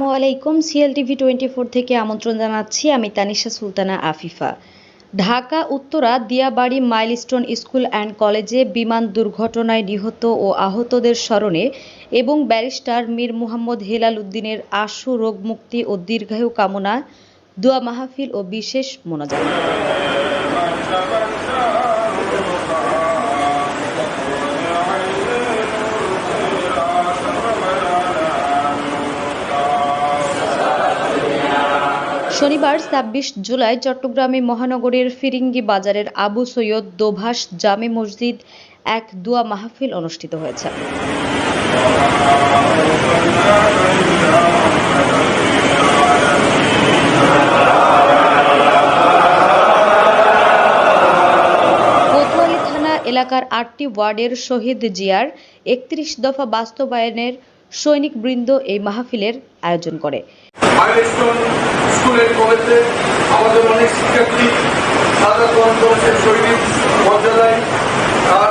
আসসালামু আলাইকুম। CL TV twenty four থেকে আমন্ত্রণ জানাচ্ছি আমি Tanisha Sultana Afifa. Dhaka, Uttara, Diabari, Milestone school and কলেজে বিমান দুর্ঘটনায় নিহত ও আহতদের স্মরণে এবং ব্যারিস্টার মীর মুহাম্মদ হেলাল উদ্দিনের আশু রোগ মুক্তি ও দীর্ঘায়ু কামনা, দোয়া মাহফিল ও বিশেষ মোনাজাত। শনিবার ছাব্বিশ জুলাই চট্টগ্রামে মহানগরের ফিরিঙ্গি বাজারের আবু সৈয়দ দোভাষ জামে মসজিদ এক দোয়া মাহফিল অনুষ্ঠিত হয়েছে। এলাকার আটটি ওয়ার্ডের শহীদ জিয়ার একত্রিশ দফা বাস্তবায়নের সৈনিকবৃন্দ এই মাহফিলের আয়োজন করে। মাইলস্টোন স্কুলের কলেজে আমাদের অনেক শিক্ষার্থী সাদা গ্রহণ করেছেন সৈনিক মর্যাদায় তার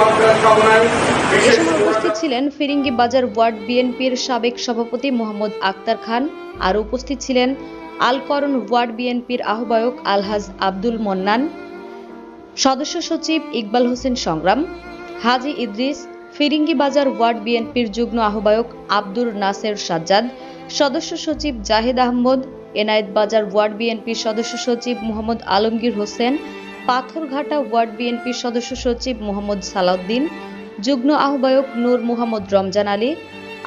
মাত্রার কামনায় বিশেষ উপস্থিত ছিলেন ফিরিঙ্গি বাজার ওয়ার্ড বিএনপির সাবেক সভাপতি মোহাম্মদ আক্তার খান। আর উপস্থিত ছিলেন আলকরণ ওয়ার্ড বিএনপির আহ্বায়ক আলহাজ আব্দুল মন্নান। সদস্য সচিব ইকবাল হোসেন সংগ্রাম। হাজি ইদ্রিস ফিরিঙ্গি বাজার ওয়ার্ড বিএনপির যুগ্ম আহ্বায়ক আব্দুর নাসের সাজ্জাদ, সদস্য সচিব জাহেদ আহমদ, এনায়েত বাজার ওয়ার্ড বিএনপির সদস্য সচিব মোহাম্মদ আলমগীর হোসেন, পাথরঘাটা ওয়ার্ড বিএনপির সদস্য সচিব মোহাম্মদ সালাউদ্দিন, যুগ্ম আহ্বায়ক নূর মোহাম্মদ রমজান আলী,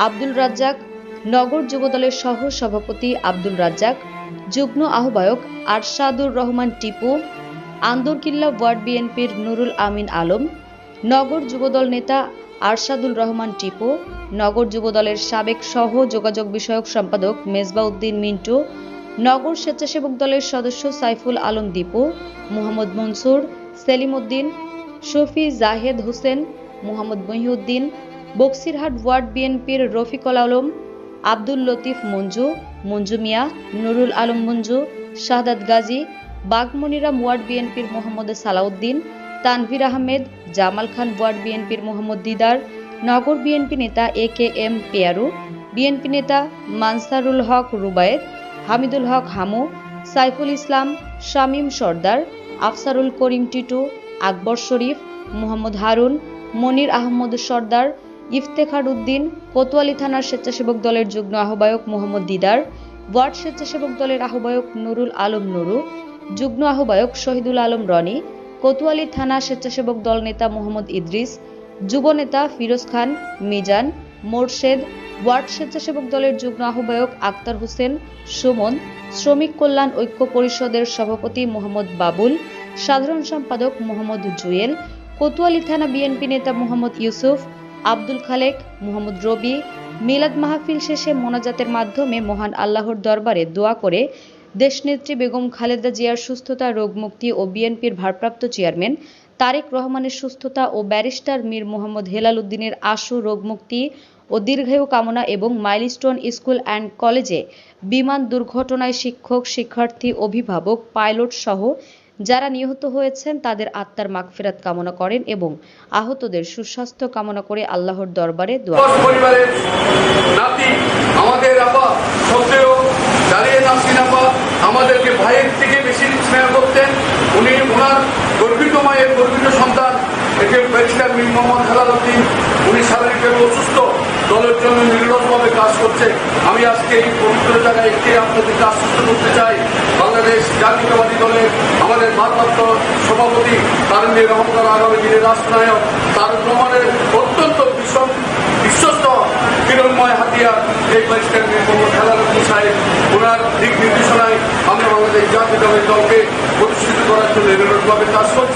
আব্দুল রাজ্জাক, নগর যুবদলের সহ সভাপতি আব্দুল রাজ্জাক, যুগ্ম আহ্বায়ক আরশাদুর রহমান টিপু, আন্দরকিল্লা ওয়ার্ড বিএনপির নুরুল আমিন আলম, নগর যুবদল নেতা আরশাদুল রহমান টিপু, নগর যুবদলের সাবেক সহ যোগাযোগ বিষয়ক সম্পাদক মেজবা উদ্দিন মিন্টু, নগর স্বেচ্ছাসেবক দলের সদস্য সাইফুল আলম দীপু, মোহাম্মদ মনসুর সেলিম উদ্দিন শফি জাহেদ হোসেন, মোহাম্মদ মহিউদ্দিন, বক্সিরহাট ওয়ার্ড বিএনপির রফিকুল আলম, আব্দুল লতিফ মঞ্জু মঞ্জু মিয়া, নুরুল আলম মঞ্জু, শাহাদাত গাজী, বাগমনিরাম ওয়ার্ড বিএনপির মোহাম্মদ সালাউদ্দিন তানভীর আহমেদ, জামাল খান ওয়ার্ড বিএনপির মোহাম্মদ দিদার, নগর বিএনপি নেতা এ কে এম পেয়ারু, বিএনপি নেতা মানসারুল হক রুবায়েত, হামিদুল হক হামু, সাইফুল ইসলাম, শামীম সর্দার, আফসারুল করিম টিটু, আকবর শরীফ, মোহাম্মদ হারুন, মনির আহমদ সর্দার, ইফতেখার উদ্দিন, কোতোয়ালি থানার স্বেচ্ছাসেবক দলের যুগ্ম আহ্বায়ক মোহাম্মদ দিদার, ওয়ার্ড স্বেচ্ছাসেবক দলের আহ্বায়ক নুরুল আলম নুরু, যুগ্ম আহ্বায়ক শহীদুল আলম রনি কোতোয়ালি থানা স্বেচ্ছাসেবক দল নেতা মোহাম্মদ ইদ্রিস, যুব নেতা ফিরোজ খান, মিজান, মোরশেদ, ওয়ার্ড স্বেচ্ছাসেবক দলের যুগ্ম আহ্বায়ক আক্তার হোসেন, সুমন, শ্রমিক কল্যাণ ঐক্য পরিষদের সভাপতি মোহাম্মদ বাবুল, সাধারণ সম্পাদক মোহাম্মদ জুয়েল, কোতোয়ালি থানা বিএনপি নেতা মোহাম্মদ ইউসুফ, আব্দুল খালেক, মোহাম্মদ রবি, মিলাদ মাহফিল শেষে মোনাজাতের মাধ্যমে মহান আল্লাহর দরবারে দোয়া করে দেশনেত্রী বেগম খালেদা জিয়ার সুস্থতা, রোগমুক্তি ও বিএনপির ভারপ্রাপ্ত চেয়ারম্যান তারেক রহমানের সুস্থতা ও ব্যারিস্টার মীর মোহাম্মদ হেলাল উদ্দিনের আশু রোগমুক্তি ও দীর্ঘায়ু কামনা এবং মাইলস্টোন স্কুল অ্যান্ড কলেজে বিমান দুর্ঘটনায় শিক্ষক, শিক্ষার্থী, অভিভাবক, পাইলট সহ যারা নিহত হয়েছেন, তাদের আত্মার মাগফিরাত কামনা করেন এবং আহতদের সুস্বাস্থ্য কামনা করে আল্লাহর দরবারে দোয়া আমাদেরকে ভাইয়ের থেকে বেশি স্নেহ করতেন। উনি ওনার গর্বিত মায়ের গর্বিত সন্তান, একে মীর মোহাম্মদ হেলাল উদ্দিন। উনি শারীরিকভাবে অসুস্থ, দলের জন্য কাজ করছে। আমি আজকে এই পবিত্র জায়গায় একটি আপনাদেরকে আশ্বস্ত করতে চাই। বাংলাদেশ জাতীয়তাবাদী দলের আমাদের ভারপ্রাপ্ত সভাপতি তারুণ্যের রহমতার আগামী দিনের রাষ্ট্রনায়ক তার রহমানের অত্যন্ত বিশ্বস্ত কিরণময় হাতিয়ার এই ব্যারিস্টার মীর মোহাম্মদ উদ্দিন সাহেব ওনার দিক নির্দেশনায় আমরা আমাদের জাতীয়তাবাদী দলকে প্রতিষ্ঠিত করার জন্য নিরন্তরভাবে কাজ করছি।